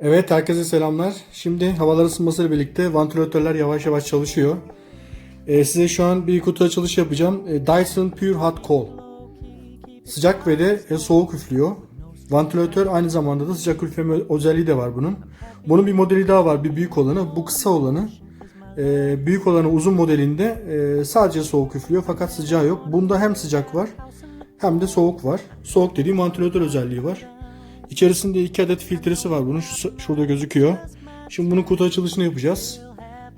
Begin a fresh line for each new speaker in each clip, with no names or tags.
Evet herkese selamlar. Şimdi havalar ısınmasıyla birlikte vantilatörler yavaş yavaş çalışıyor. Ee, size şu an bir kutu açılışı yapacağım. Ee, Dyson Pure Hot Cold. Sıcak ve de e, soğuk üflüyor. Vantilatör aynı zamanda da sıcak üfleme özelliği de var bunun. Bunun bir modeli daha var, bir büyük olanı. Bu kısa olanı. Ee, büyük olanı uzun modelinde e, sadece soğuk üflüyor fakat sıcağı yok. Bunda hem sıcak var hem de soğuk var. Soğuk dediğim vantilatör özelliği var. İçerisinde iki adet filtresi var bunun. Şu- şurada gözüküyor. Şimdi bunun kutu açılışını yapacağız.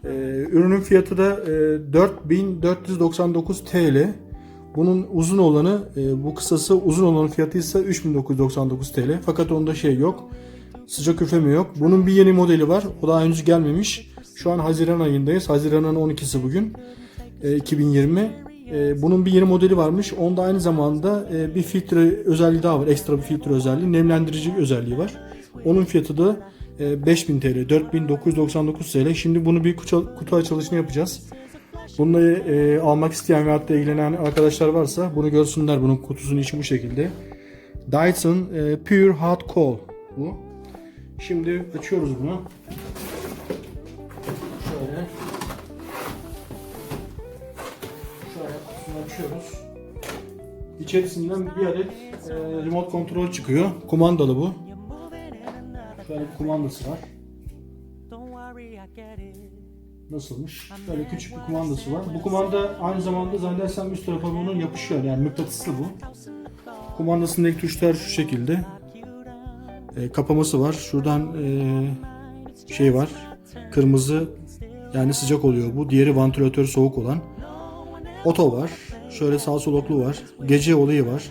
Ee, ürünün fiyatı da e, 4499 TL. Bunun uzun olanı, e, bu kısası uzun olanın fiyatı ise 3999 TL. Fakat onda şey yok. Sıcak üfleme yok. Bunun bir yeni modeli var. O daha henüz gelmemiş. Şu an Haziran ayındayız. Haziran'ın 12'si bugün. E, 2020. E, bunun bir yeni modeli varmış. Onda aynı zamanda e, bir filtre özelliği daha var. Ekstra bir filtre özelliği. Nemlendirici özelliği var. Onun fiyatı da e, 5000 TL. 4999 TL. Şimdi bunu bir kutu, kutu açılışını yapacağız. Bununla e, almak isteyen ve hatta ilgilenen arkadaşlar varsa bunu görsünler. Bunun kutusunun içi bu şekilde. Dyson e, Pure Hot Coal bu. Şimdi açıyoruz bunu. Kutusunu açıyoruz. İçerisinden bir adet e, remote kontrol çıkıyor. Kumandalı bu. Şöyle bir kumandası var. Nasılmış? Böyle küçük bir kumandası var. Bu kumanda aynı zamanda zannedersem üst tarafa bunun yapışıyor. Yani mıknatıslı bu. Kumandasındaki tuşlar şu şekilde. E, kapaması var. Şuradan e, şey var. Kırmızı yani sıcak oluyor bu. Diğeri vantilatör soğuk olan. Oto var. Şöyle sağ soluklu var. Gece olayı var.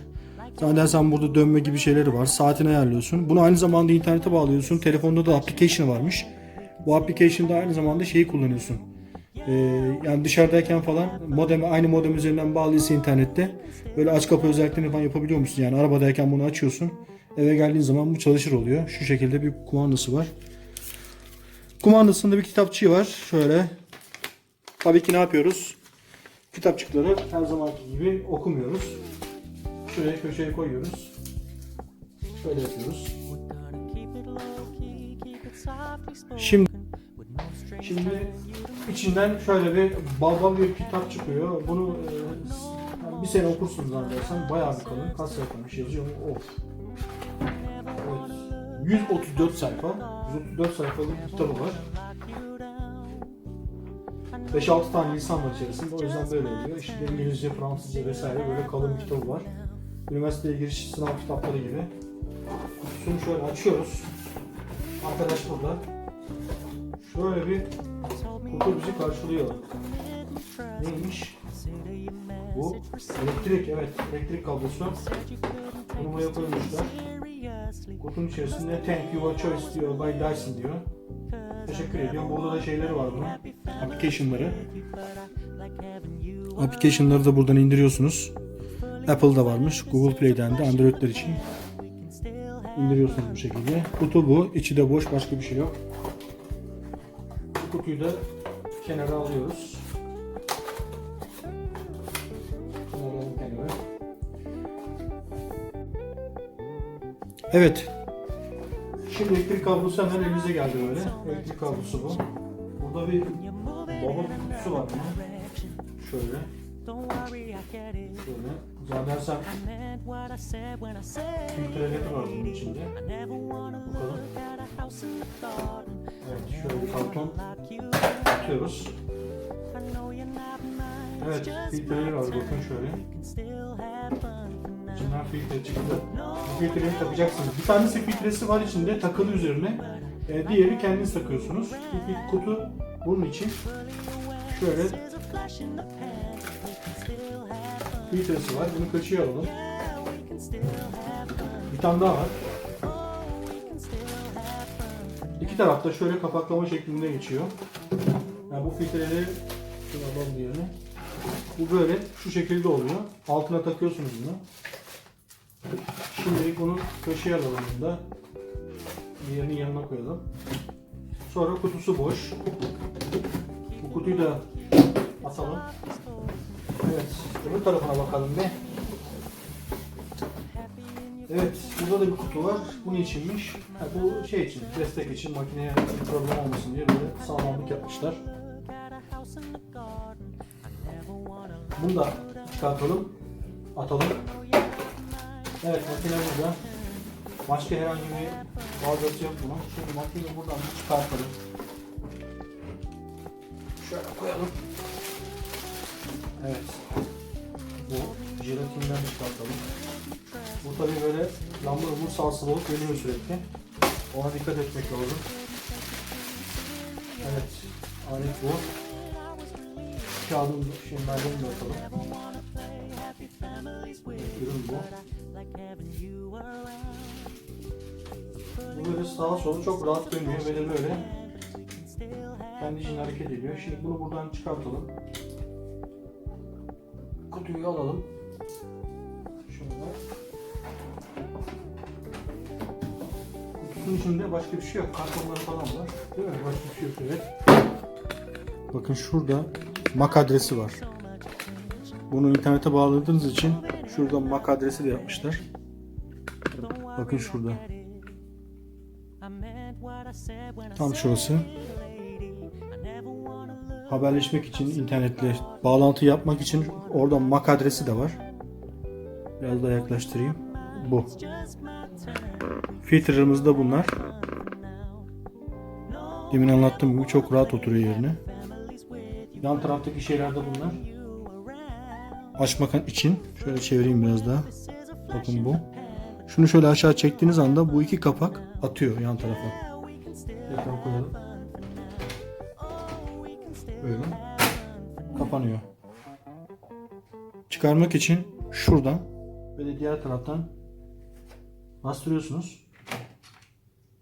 Zannedersem burada dönme gibi şeyleri var. Saatini ayarlıyorsun. Bunu aynı zamanda internete bağlıyorsun. Telefonda da application varmış. Bu application'da aynı zamanda şeyi kullanıyorsun. Ee, yani dışarıdayken falan modem aynı modem üzerinden bağlıysa internette böyle aç kapı özelliklerini falan yapabiliyor musun? Yani arabadayken bunu açıyorsun. Eve geldiğin zaman bu çalışır oluyor. Şu şekilde bir kumandası var. Kumandasında bir kitapçığı var. Şöyle. Tabii ki ne yapıyoruz? Kitapçıkları her zamanki gibi okumuyoruz. Şuraya köşeye koyuyoruz. Şöyle yapıyoruz. Şimdi Şimdi içinden şöyle bir balbal bir kitap çıkıyor. Bunu e, yani bir sene okursunuz zannedersem. Bayağı bir kalın. Kaç sayfamış yazıyor mu? Of. Evet. 134 sayfa. 134 sayfalık bir kitabı var. 5-6 tane insan var içerisinde. O yüzden böyle oluyor. İşte İngilizce, Fransızca vesaire böyle kalın bir kitabı var. Üniversiteye giriş sınav kitapları gibi. Kutusunu şöyle açıyoruz. Arkadaş burada. Şöyle bir kutu bizi karşılıyor. Neymiş? Bu elektrik, evet elektrik kablosu. Bunu buraya koymuşlar. Kutunun içerisinde thank you your choice diyor, by Dyson diyor. Teşekkür ediyorum. Burada da şeyleri var bunun. Application'ları. Application'ları da buradan indiriyorsunuz. Apple'da varmış. Google Play'den de Android'ler için indiriyorsunuz bu şekilde. Kutu bu. İçi de boş. Başka bir şey yok. Bu kutuyu da kenara alıyoruz. Evet. Şimdi elektrik kablosu hemen elimize geldi böyle. Elektrik kablosu bu. Burada bir baba kutusu var bunun. Şöyle. Şöyle. Zannedersem filtreleri var bunun içinde. Bakalım. Evet şöyle karton atıyoruz. Evet filtreleri var bakın şöyle. İçinden filtre çıktı. Bu filtreyi takacaksınız. Bir tanesi filtresi var içinde takılı üzerine. Ee, diğeri kendiniz takıyorsunuz. Bir kutu bunun için. Şöyle filtresi var. Bunu kaçıya alalım. Bir tane daha var. İki tarafta şöyle kapaklama şeklinde geçiyor. Yani bu filtreleri şuna alalım yerine. Bu böyle şu şekilde oluyor. Altına takıyorsunuz bunu. Şimdi bunu köşeye alalım da. Diğerinin yanına koyalım. Sonra kutusu boş. Bu kutuyu da atalım. Evet, öbür tarafına bakalım bir. Evet, burada da bir kutu var. Bu içinmiş? Ha, bu şey için, destek için makineye bir problem olmasın diye böyle sağlamlık yapmışlar. Bunu da çıkartalım, atalım. Evet, makine burada. Başka herhangi bir bazısı yok bunun. Şimdi makineyi buradan çıkartalım. Şöyle koyalım. Evet. Bu jelatinden çıkartalım. Bu tabi böyle lamba umur salsız olup dönüyor sürekli. Ona dikkat etmek lazım. Evet. Alet bu. Kağıdın şeylerden de atalım. Bu böyle sağa sola çok rahat dönüyor. Böyle böyle kendi için hareket ediyor. Şimdi bunu buradan çıkartalım. Kutuyu alalım. Şöyle. Kutunun içinde başka bir şey yok. Kartonları falan var. Değil mi? Başka bir şey yok. Evet. Bakın şurada MAC adresi var. Bunu internete bağladığınız için şurada MAC adresi de yapmışlar. Bakın şurada. Tam şurası. Haberleşmek için internetle bağlantı yapmak için orada MAC adresi de var. Biraz daha yaklaştırayım. Bu. Filtrelerimiz de bunlar. Demin anlattığım gibi çok rahat oturuyor yerine. Yan taraftaki şeyler de bunlar. Açmak için şöyle çevireyim biraz daha. Bakın bu. Şunu şöyle aşağı çektiğiniz anda bu iki kapak atıyor yan tarafa. Tekrar koyalım. Böyle. Kapanıyor. Çıkarmak için şuradan böyle diğer taraftan bastırıyorsunuz.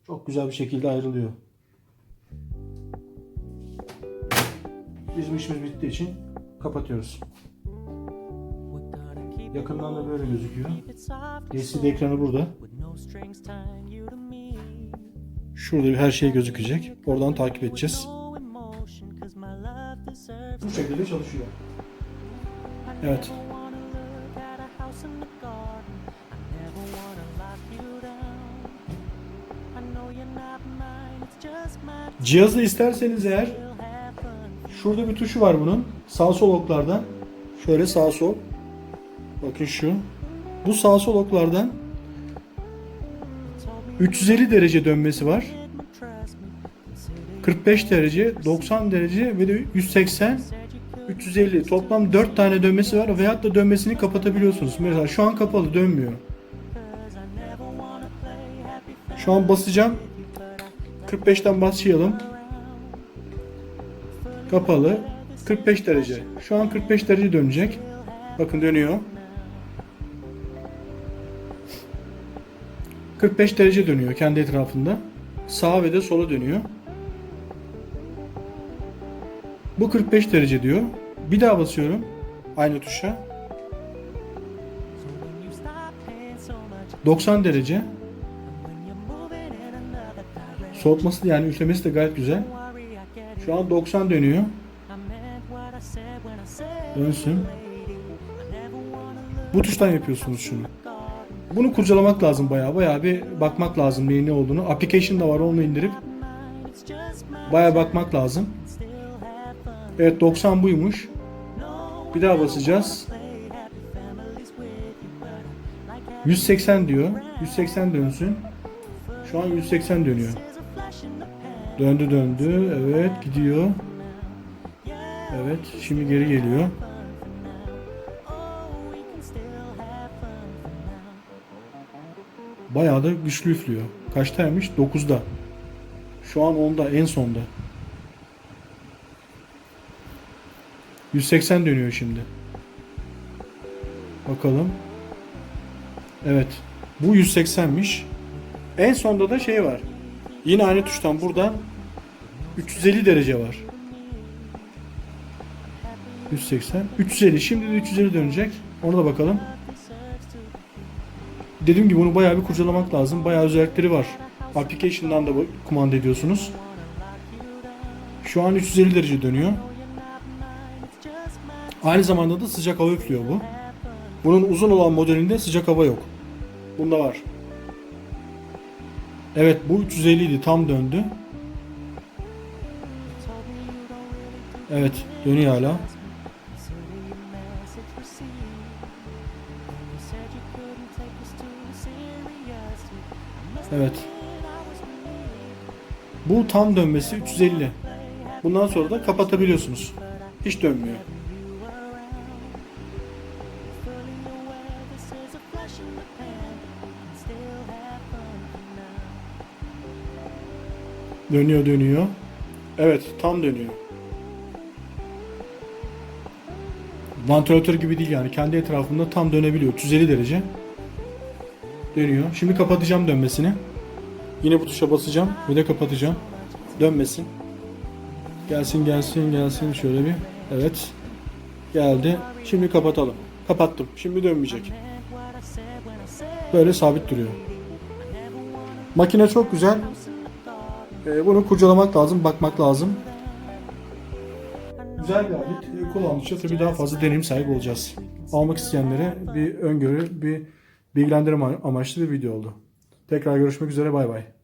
Çok güzel bir şekilde ayrılıyor. Bizim işimiz bittiği için kapatıyoruz. Yakından da böyle gözüküyor. LCD ekranı burada. Şurada bir her şey gözükecek. Oradan takip edeceğiz. Bu şekilde çalışıyor. Evet. Cihazı isterseniz eğer şurada bir tuşu var bunun. Sağ sol oklardan. Şöyle sağ sol. Bakın şu. Bu sağ sol oklardan 350 derece dönmesi var. 45 derece, 90 derece ve de 180 350 toplam 4 tane dönmesi var veyahut da dönmesini kapatabiliyorsunuz. Mesela şu an kapalı dönmüyor. Şu an basacağım. 45'ten başlayalım. Kapalı. 45 derece. Şu an 45 derece dönecek. Bakın dönüyor. 45 derece dönüyor kendi etrafında. Sağa ve de sola dönüyor. Bu 45 derece diyor. Bir daha basıyorum. Aynı tuşa. 90 derece. Soğutması yani üflemesi de gayet güzel. Şu an 90 dönüyor. Dönsün. Bu tuştan yapıyorsunuz şunu. Bunu kurcalamak lazım bayağı. Bayağı bir bakmak lazım neyin ne olduğunu. Application da var onu indirip bayağı bakmak lazım. Evet 90 buymuş. Bir daha basacağız. 180 diyor. 180 dönsün. Şu an 180 dönüyor. Döndü döndü. Evet gidiyor. Evet şimdi geri geliyor. Bayağı da güçlü üflüyor. Kaçtaymış? 9'da. Şu an 10'da en sonda. 180 dönüyor şimdi. Bakalım. Evet. Bu 180'miş. En sonda da şey var. Yine aynı tuştan buradan 350 derece var. 180. 350. Şimdi de 350 dönecek. Ona da bakalım. Dediğim gibi bunu bayağı bir kurcalamak lazım. Bayağı özellikleri var. Application'dan da kumanda ediyorsunuz. Şu an 350 derece dönüyor. Aynı zamanda da sıcak hava üflüyor bu. Bunun uzun olan modelinde sıcak hava yok. Bunda var. Evet bu 350 idi tam döndü. Evet dönüyor hala. Evet. Bu tam dönmesi 350. Bundan sonra da kapatabiliyorsunuz. Hiç dönmüyor. Dönüyor dönüyor. Evet tam dönüyor. Vantilatör gibi değil yani kendi etrafında tam dönebiliyor. 350 derece. Dönüyor. Şimdi kapatacağım dönmesini. Yine bu tuşa basacağım ve de kapatacağım. Dönmesin. Gelsin gelsin gelsin şöyle bir. Evet. Geldi. Şimdi kapatalım. Kapattım. Şimdi dönmeyecek. Böyle sabit duruyor. Makine çok güzel. Ee, bunu kurcalamak lazım, bakmak lazım. Güzel bir alet. Kullandıkça tabii daha fazla deneyim sahibi olacağız. Almak isteyenlere bir öngörü, bir bilgilendirme amaçlı bir video oldu. Tekrar görüşmek üzere, bay bay.